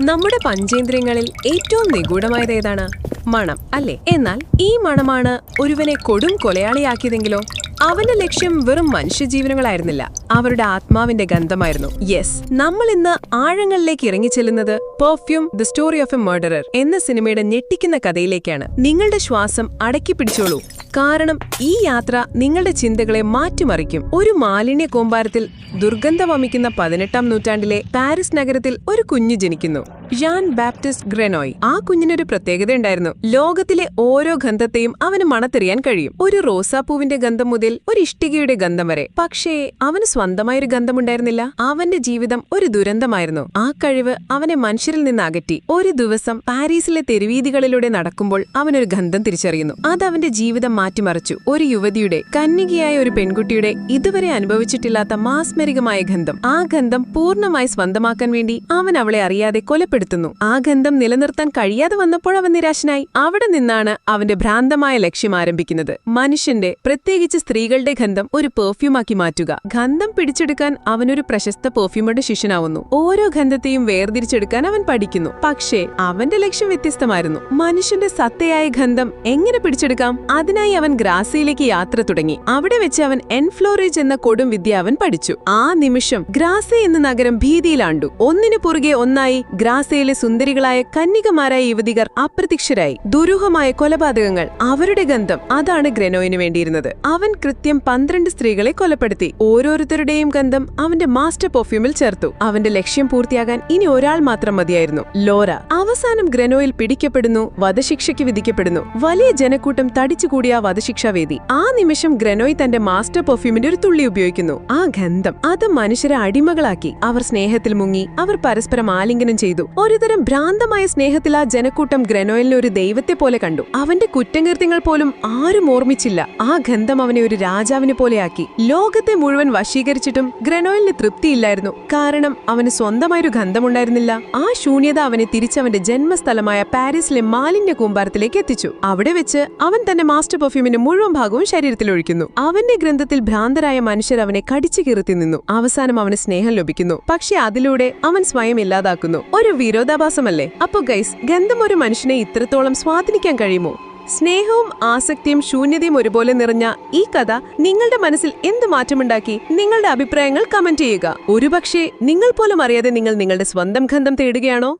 നമ്മുടെ പഞ്ചേന്ദ്രിയങ്ങളിൽ ഏറ്റവും നിഗൂഢമായത് ഏതാണ്? മണം അല്ലെ? എന്നാൽ ഈ മണമാണ് ഒരുവനെ കൊടും കൊലയാളിയാക്കിയതെങ്കിലോ? അവന്റെ ലക്ഷ്യം വെറും മനുഷ്യജീവനങ്ങളായിരുന്നില്ല. അവരുടെ ആത്മാവിന്റെ ഗന്ധമായിരുന്നു. യെസ് നമ്മൾ ഇന്ന് ആഴങ്ങളിലേക്ക് ഇറങ്ങിച്ചെല്ലുന്നത് Perfume the story of a murderer എന്ന സിനിമയുടെ ഞെട്ടിക്കുന്ന കഥയിലേക്കാണ്. നിങ്ങളുടെ ശ്വാസം അടക്കി പിടിച്ചോളൂ കാരണം ഈ യാത്ര നിങ്ങളുടെ ചിന്തകളെ മാറ്റിമറിക്കും. ഒരു മാലിന്യ കൂമ്പാരത്തിൽ ദുർഗന്ധം വമിക്കുന്ന പതിനെട്ടാം നൂറ്റാണ്ടിലെ പാരീസ് നഗരത്തിൽ ഒരു കുഞ്ഞു ജനിക്കുന്നു. ജാൻ ബാപ്റ്റിസ്റ്റ് ഗ്രനോയ് ആ കുഞ്ഞിനൊരു പ്രത്യേകത ഉണ്ടായിരുന്നു ലോകത്തിലെ ഓരോ ഗന്ധത്തെയും അവന് മണത്തെറിയാൻ കഴിയും. ഒരു റോസാപ്പൂവിന്റെ ഗന്ധം മുതൽ ഒരു ഇഷ്ടികയുടെ ഗന്ധം വരെ. പക്ഷേ അവന് സ്വന്തമായൊരു ഗന്ധമുണ്ടായിരുന്നില്ല. അവന്റെ ജീവിതം ഒരു ദുരന്തമായിരുന്നു. ആ കഴിവ് അവനെ മനുഷ്യരിൽ നിന്ന് അകറ്റി. ഒരു ദിവസം പാരീസിലെ തെരുവീതികളിലൂടെ നടക്കുമ്പോൾ അവനൊരു ഗന്ധം തിരിച്ചറിയുന്നു. അത് അവന്റെ ജീവിതം മാറ്റിമറിച്ചു. ഒരു യുവതിയുടെ കന്യകയായ ഒരു പെൺകുട്ടിയുടെ ഇതുവരെ അനുഭവിച്ചിട്ടില്ലാത്ത മാസ്മരികമായ ഗന്ധം. ആ ഗന്ധം പൂർണമായി സ്വന്തമാക്കാൻ വേണ്ടി അവൻ അവളെ അറിയാതെ കൊലപ്പെടുത്തുന്നു ആ ഗന്ധം നിലനിർത്താൻ കഴിയാതെ വന്നപ്പോൾ അവൻ നിരാശനായി. അവിടെ നിന്നാണ് അവന്റെ ഭ്രാന്തമായ ലക്ഷ്യം ആരംഭിക്കുന്നത്. മനുഷ്യന്റെ പ്രത്യേകിച്ച് സ്ത്രീകളുടെ ഗന്ധം ഒരു പെർഫ്യൂമാക്കി മാറ്റുക. ഗന്ധം പിടിച്ചെടുക്കാൻ അവനൊരു പ്രശസ്ത പെർഫ്യൂമറുടെ ശിഷ്യനാവുന്നു. ഓരോ ഗന്ധത്തെയും വേർതിരിച്ചെടുക്കാൻ അവൻ പഠിക്കുന്നു. പക്ഷേ അവന്റെ ലക്ഷ്യം വ്യത്യസ്തമായിരുന്നു. മനുഷ്യന്റെ സത്തയായ ഗന്ധം എങ്ങനെ പിടിച്ചെടുക്കാം? അതിനായി അവൻ ഗ്രാസയിലേക്ക് യാത്ര തുടങ്ങി. അവിടെ വെച്ച് അവൻ എൻഫ്ലോറേജ് എന്ന കൊടും വിദ്യ അവൻ പഠിച്ചു. ആ നിമിഷം ഗ്രാസി എന്ന നഗരം ഭീതിയിലാണ്ടു. ഒന്നിനു പുറകെ ഒന്നായി ഗ്രാസയിലെ സുന്ദരികളായ കന്യകമാരായ യുവതികർ അപ്രത്യക്ഷരായി. ദുരൂഹമായ കൊലപാതകങ്ങൾ അവരുടെ ഗന്ധം അതാണ് ഗ്രനോയിന് വേണ്ടിയിരുന്നത്. അവൻ കൃത്യം പന്ത്രണ്ട് സ്ത്രീകളെ കൊലപ്പെടുത്തി. ഓരോരുത്തരുടെയും ഗന്ധം അവന്റെ മാസ്റ്റർ പെർഫ്യൂമിൽ ചേർത്തു. അവന്റെ ലക്ഷ്യം പൂർത്തിയാകാൻ ഇനി ഒരാൾ മാത്രം മതിയായിരുന്നു. ലോറ. അവസാനം ഗ്രനോയിൽ പിടിക്കപ്പെടുന്നു വധശിക്ഷയ്ക്ക് വിധിക്കപ്പെടുന്നു. വലിയ ജനക്കൂട്ടം തടിച്ചുകൂടിയ വധശിക്ഷാവേദി. ആ നിമിഷം ഗ്രനോയ് തന്റെ മാസ്റ്റർ പെർഫ്യൂമിന്റെ ഒരു തുള്ളി ഉപയോഗിക്കുന്നു. ആ ഗന്ധം അത് മനുഷ്യരെ അടിമകളാക്കി. അവർ സ്നേഹത്തിൽ മുങ്ങി. അവർ പരസ്പരം ആലിംഗനം ചെയ്തു. ഒരുതരം ഭ്രാന്തമായ സ്നേഹത്തിൽ ആ ജനക്കൂട്ടം ഗ്രനോയലിനെ ഒരു ദൈവത്തെ പോലെ കണ്ടു. അവന്റെ കുറ്റകൃത്യങ്ങൾ പോലും ആരും ഓർമ്മിച്ചില്ല. ആ ഗന്ധം അവനെ ഒരു രാജാവിനെ പോലെയാക്കി. ലോകത്തെ മുഴുവൻ വശീകരിച്ചിട്ടും ഗ്രനോയലിന് തൃപ്തിയില്ലായിരുന്നു. കാരണം അവന് സ്വന്തമായൊരു ഗന്ധമുണ്ടായിരുന്നില്ല. ആ ശൂന്യത അവനെ തിരിച്ചവന്റെ ജന്മസ്ഥലമായ പാരീസിലെ മാലിന്യ കൂമ്പാരത്തിലേക്ക് എത്തിച്ചു. അവിടെ വെച്ച് അവൻ തന്റെ മാസ്റ്റർ പെർഫ്യൂമിന്റെ മുഴുവൻ ഭാഗവും ശരീരത്തിൽ ഒഴിക്കുന്നു. അവന്റെ ഗ്രന്ഥത്തിൽ ഭ്രാന്തരായ മനുഷ്യർ അവനെ കടിച്ചു കീർത്തി നിന്നു. അവസാനം അവന് സ്നേഹം ലഭിക്കുന്നു. പക്ഷെ അതിലൂടെ അവൻ സ്വയം ഇല്ലാതാക്കുന്നു. ഒരു വിരോധാഭാസമല്ലേ? അപ്പോ ഗൈസ് ഗന്ധം ഒരു മനുഷ്യനെ ഇത്രത്തോളം സ്വാധീനിക്കാൻ കഴിയുമോ? സ്നേഹവും ആസക്തിയും ശൂന്യതയും ഒരുപോലെ നിറഞ്ഞ ഈ കഥ നിങ്ങളുടെ മനസ്സിൽ എന്ത് മാറ്റമുണ്ടാക്കി? നിങ്ങളുടെ അഭിപ്രായങ്ങൾ കമന്റ് ചെയ്യുക. ഒരുപക്ഷെ നിങ്ങൾ പോലും അറിയാതെ നിങ്ങൾ നിങ്ങളുടെ സ്വന്തം ഗന്ധം തേടുകയാണോ?